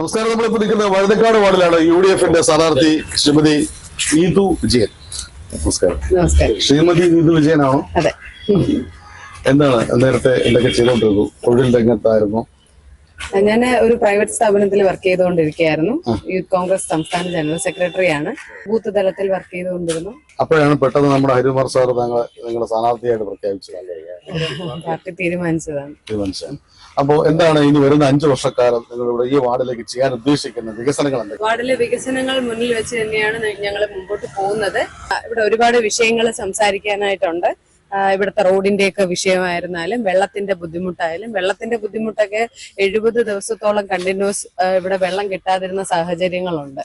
നമസ്കാരം. നമ്മളിപ്പോൾ നിൽക്കുന്ന വഴുതക്കാട് വാർഡിലാണ് യു ഡി എഫിന്റെ സ്ഥാനാർത്ഥി ശ്രീമതി നീതു വിജയൻ. നമസ്കാരം. ശ്രീമതി നീതു വിജയനാണോ? എന്താണ് നേരത്തെ എന്തൊക്കെ ചെയ്തോണ്ടിരുന്നു തൊഴിൽ രംഗത്തായിരുന്നു. ഞാൻ ഒരു പ്രൈവറ്റ് സ്ഥാപനത്തിൽ വർക്ക് ചെയ്തുകൊണ്ടിരിക്കുകയായിരുന്നു. യൂത്ത് കോൺഗ്രസ് സംസ്ഥാന ജനറൽ സെക്രട്ടറി ആണ് ബൂത്ത് തലത്തിൽ വർക്ക് ചെയ്തുകൊണ്ടിരുന്നു. അപ്പോഴാണ് പെട്ടെന്ന് നമ്മുടെ ഹരിമാർ സാർ താങ്കളെ നിങ്ങളുടെ സ്ഥാനാർത്ഥിയായിട്ട് പ്രഖ്യാപിച്ചത്. പാർട്ടി തീരുമാനിച്ചതാണ്. തീരുമാനിച്ചത് അപ്പോ എന്താണ് ഇനി വരുന്ന അഞ്ചു വർഷക്കാലം നിങ്ങളിവിടെ ഈ വാർഡിലേക്ക് ചെയ്യാൻ ഉദ്ദേശിക്കുന്ന വികസനങ്ങൾ വാർഡിലെ വികസനങ്ങൾ മുന്നിൽ വെച്ച് തന്നെയാണ് ഞങ്ങൾ മുമ്പോട്ട് പോകുന്നത്. ഇവിടെ ഒരുപാട് വിഷയങ്ങൾ സംസാരിക്കാനായിട്ടുണ്ട്. ഇവിടുത്തെ ഇവിടുത്തെ റോഡിന്റെയൊക്കെ വിഷയമായിരുന്നാലും വെള്ളത്തിന്റെ ബുദ്ധിമുട്ടായാലും വെള്ളത്തിന്റെ ബുദ്ധിമുട്ടൊക്കെ എഴുപത് ദിവസത്തോളം കണ്ടിന്യൂസ് ഇവിടെ വെള്ളം കിട്ടാതിരുന്ന സാഹചര്യങ്ങളുണ്ട്.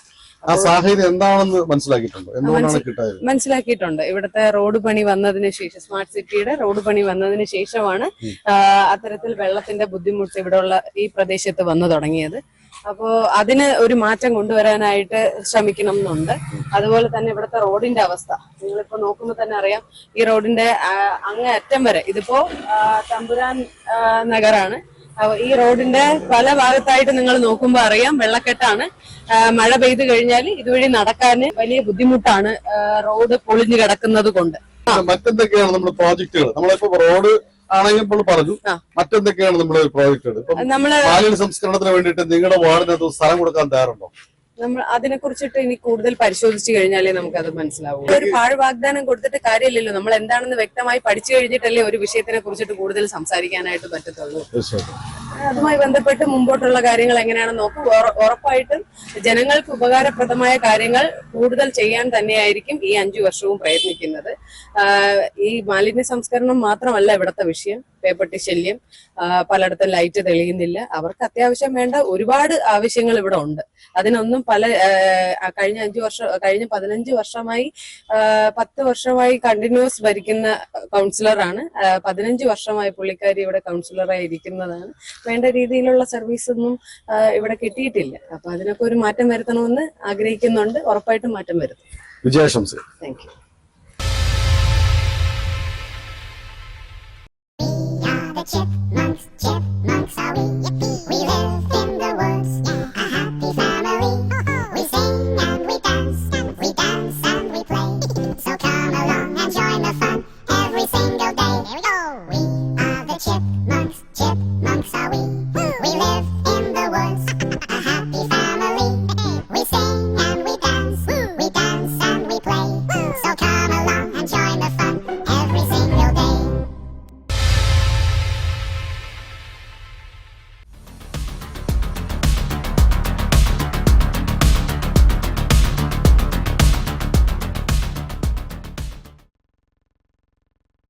ആ സാഹചര്യം എന്താണെന്ന് മനസ്സിലാക്കിയിട്ടുണ്ടോ? എന്തുകൊണ്ടാണ് കിട്ടായത്? മനസ്സിലാക്കിയിട്ടുണ്ട്. ഇവിടുത്തെ റോഡ് പണി വന്നതിന് ശേഷം സ്മാർട്ട് സിറ്റിയുടെ റോഡ് പണി വന്നതിന് ശേഷമാണ് അത്തരത്തിൽ വെള്ളത്തിന്റെ ബുദ്ധിമുട്ട് ഇവിടെയുള്ള ഈ പ്രദേശത്ത് വന്നു തുടങ്ങിയത്. അപ്പോ അതിന് ഒരു മാറ്റം കൊണ്ടുവരാനായിട്ട് ശ്രമിക്കണം എന്നുണ്ട്. അതുപോലെ തന്നെ ഇവിടുത്തെ റോഡിന്റെ അവസ്ഥ. നിങ്ങളിപ്പോ നോക്കുമ്പോൾ തന്നെ അറിയാം ഈ റോഡിന്റെ അങ്ങേ അറ്റം വരെ ഇതിപ്പോ തമ്പുരാൻ നഗറാണ്. ഈ റോഡിന്റെ പല ഭാഗത്തായിട്ട് നിങ്ങൾ നോക്കുമ്പോൾ അറിയാം വെള്ളക്കെട്ടാണ്. മഴ പെയ്തു കഴിഞ്ഞാൽ ഇതുവഴി നടക്കാൻ വലിയ ബുദ്ധിമുട്ടാണ് റോഡ് പൊളിഞ്ഞു കിടക്കുന്നത് കൊണ്ട്. മറ്റെന്തൊക്കെയാണ് നമ്മുടെ പ്രോജക്റ്റുകൾ നമ്മളിപ്പോ റോഡ് ആണെങ്കിൽ ഇപ്പോൾ പറഞ്ഞു. മറ്റെന്തൊക്കെയാണ് നമ്മുടെ പ്രോജക്റ്റുകൾ നമ്മൾ സംസ്കരണത്തിന് വേണ്ടിയിട്ട് നിങ്ങളുടെ വാർഡിനകത്ത് സ്ഥലം കൊടുക്കാൻ തയ്യാറുണ്ടോ? നമ്മൾ അതിനെ കുറിച്ചിട്ട് ഇനി കൂടുതൽ പരിശോധിച്ചു കഴിഞ്ഞാലേ നമുക്ക് അത് മനസ്സിലാവും ഒരു പാഴ് വാഗ്ദാനം കൊടുത്തിട്ട് കാര്യമില്ലല്ലോ. നമ്മൾ എന്താണെന്ന് വ്യക്തമായി പഠിച്ചു കഴിഞ്ഞിട്ടല്ലേ ഒരു വിഷയത്തിനെ കുറിച്ചിട്ട് കൂടുതൽ സംസാരിക്കാനായിട്ട് പറ്റത്തുള്ളൂ. അതുമായി ബന്ധപ്പെട്ട് മുമ്പോട്ടുള്ള കാര്യങ്ങൾ എങ്ങനെയാണെന്ന് നോക്കുക ഉറപ്പായിട്ടും ജനങ്ങൾക്ക് ഉപകാരപ്രദമായ കാര്യങ്ങൾ കൂടുതൽ ചെയ്യാൻ തന്നെയായിരിക്കും ഈ അഞ്ചു വർഷവും പ്രയത്നിക്കുന്നത്. ഈ മാലിന്യ സംസ്കരണം മാത്രമല്ല ഇവിടുത്തെ വിഷയം. പേപ്പട്ടി ശല്യം പലയിടത്തും ലൈറ്റ് തെളിയുന്നില്ല. അവർക്ക് അത്യാവശ്യം വേണ്ട ഒരുപാട് ആവശ്യങ്ങൾ ഇവിടെ ഉണ്ട്. അതിനൊന്നും പല കഴിഞ്ഞ അഞ്ചു വർഷം കഴിഞ്ഞ പതിനഞ്ച് വർഷമായി പത്ത് വർഷമായി കണ്ടിന്യൂസ് ഭരിക്കുന്ന കൗൺസിലറാണ്. പതിനഞ്ച് വർഷമായി പുള്ളിക്കാരി ഇവിടെ കൗൺസിലറായി ഇരിക്കുന്നതാണ്. വേണ്ട രീതിയിലുള്ള സർവീസ് ഒന്നും ഇവിടെ കിട്ടിയിട്ടില്ല. അപ്പൊ അതിനൊക്കെ ഒരു മാറ്റം വരുത്തണമെന്ന് ആഗ്രഹിക്കുന്നുണ്ട്. ഉറപ്പായിട്ടും മാറ്റം വരുത്തും. വിജയാശംസ. Thank you